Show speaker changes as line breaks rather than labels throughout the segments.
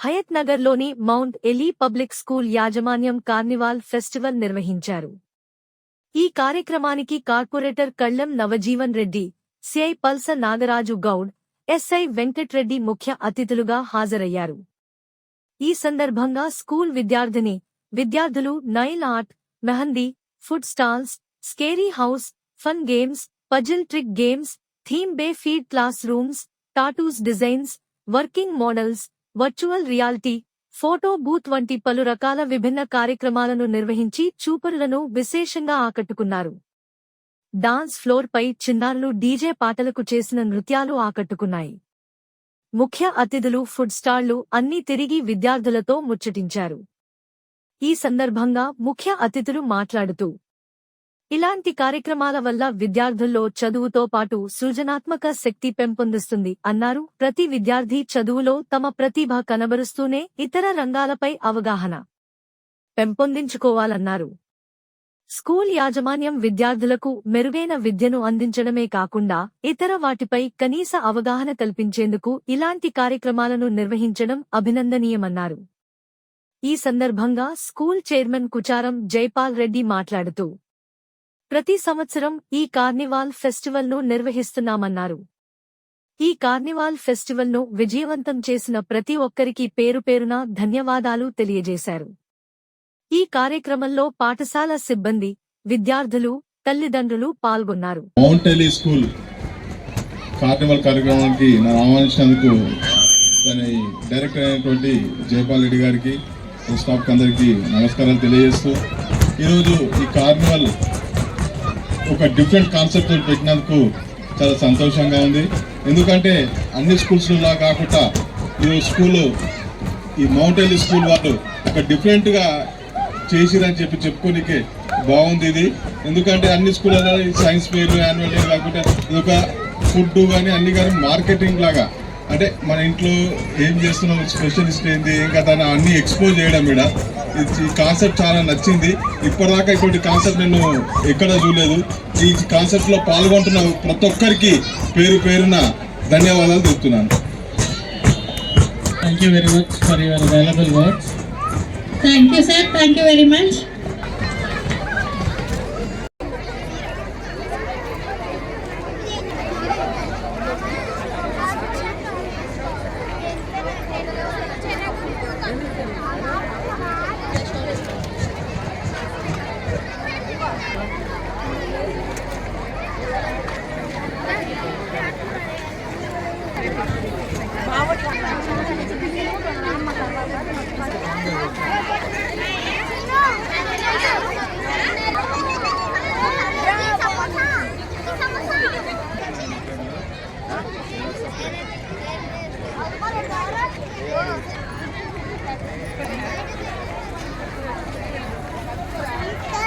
హయత్ నగర్లోని mount Eli public school యాజమాన్యం carnival festival నిర్వహించారు. ఈ కార్యక్రమానికి corporator Kallam Navajeevan Reddy CI Palsa Nagaraju Goud SI Venkatreddy ముఖ్య అతిథులుగా హాజరయ్యారు. ఈ సందర్భంగా స్కూల్ విద్యార్థిని విద్యార్థులు nail art mehndi food stalls scary house fun games puzzle trick games theme బే feed classrooms tattoos designs working models virtual reality photo booth వంటి పలు రకాల విభిన్న కార్యక్రమాలను నిర్వహించి చూపరులను విశేషంగా ఆకట్టుకున్నారు. డాన్స్ ఫ్లోర్ పై చిన్నారులు డీజే పాటలకు చేసిన నృత్యాలు ఆకట్టుకున్నాయి. ముఖ్య అతిథులు ఫుడ్ స్టాళ్ళు అన్నీ తిరిగి విద్యార్థులతో ముచ్చటించారు. ఈ సందర్భంగా ముఖ్య అతిథులు మాట్లాడుతూ ఇలాంటి కార్యక్రమాల వల్ల విద్యార్థుల్లో చదువుతో పాటు సృజనాత్మక శక్తి పెంపొందిస్తుంది అన్నారు. ప్రతి విద్యార్థి చదువులో తమ ప్రతిభ కనబరుస్తూనే ఇతర రంగాలపై అవగాహన పెంపొందించుకోవాలన్నారు. స్కూల్ యాజమాన్యం విద్యార్థులకు మెరుగైన విద్యను అందించడమే కాకుండా ఇతర వాటిపై కనీస అవగాహన కల్పించేందుకు ఇలాంటి కార్యక్రమాలను నిర్వహించడం అభినందనీయమన్నారు. ఈ సందర్భంగా స్కూల్ చైర్మన్ కుచారం జైపాల్ రెడ్డి మాట్లాడుతూ ప్రతి సంవత్సరం ఈ కార్నివాల్ ఫెస్టివల్ను నిర్వహిస్తున్నామన్నారు. ఈ కార్నివాల్ ఫెస్టివల్ను విజయవంతం చేసిన ప్రతి ఒక్కరికి పేరు పేరున ధన్యవాదాలు తెలియజేశారు. ఈ కార్యక్రమంలో పాఠశాల సిబ్బంది విద్యార్థులు తల్లిదండ్రులు పాల్గొన్నారు.
మౌంట్ ఎలీ స్కూల్ కార్నివాల్ కార్యక్రమానికి ఆహ్వానించినందుకు దాని డైరెక్టర్ అయినటువంటి జయపాల్ రెడ్డి గారికి స్టాఫ్ అందరికీ నమస్కారాలు తెలియజేస్తూ ఈరోజు ఈ కార్నివాల్ ఒక డిఫరెంట్ కాన్సెప్ట్ పెట్టినందుకు చాలా సంతోషంగా ఉంది. ఎందుకంటే అన్ని స్కూల్స్లో కాకుండా ఈ స్కూల్ ఈ మౌంటైన్ స్కూల్ వాళ్ళు ఒక డిఫరెంట్గా చేసిరని చెప్పి చెప్పుకోనికే బాగుంది ఇది. ఎందుకంటే అన్ని స్కూళ్ళలో సైన్స్ ఫెయిర్ యాన్యువల్ డే కాకుండా ఇది ఒక ఫుడ్ కానీ అన్ని కానీ మార్కెటింగ్ లాగా. అంటే మన ఇంట్లో ఏం చేస్తున్నాం స్పెషలిస్ట్ ఏంది? ఏం కదా అన్ని ఎక్స్పోజ్ చేయడం ఇక్కడ ఈ కాన్సెప్ట్ చాలా నచ్చింది ఇప్పటిదాకా ఇటువంటి కాన్సెప్ట్ నేను ఎక్కడ చూడలేదు ఈ కాన్సెప్ట్లో పాల్గొంటున్న ప్రతి ఒక్కరికి పేరు పేరున ధన్యవాదాలు చెప్తున్నాను
Thank you very much for your valuable words.
Thank you, sir. Thank you very much. Thank you.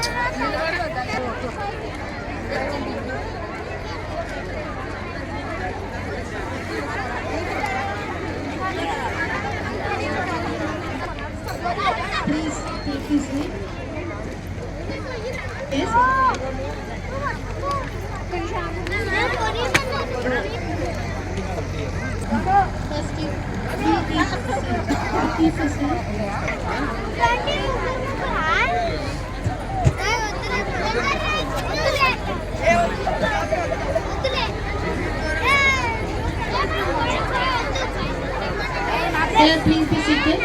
Please take his seat. Yes. First you three pieces. Three pieces. Dear, please be seated.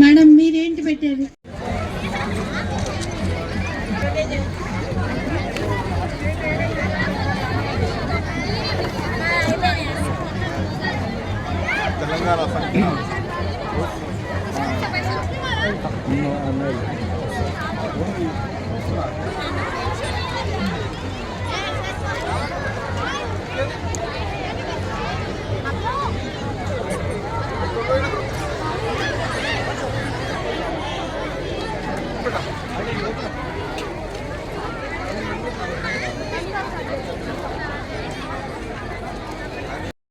Madam మీరేంటి పెట్టారు Não, não, é não.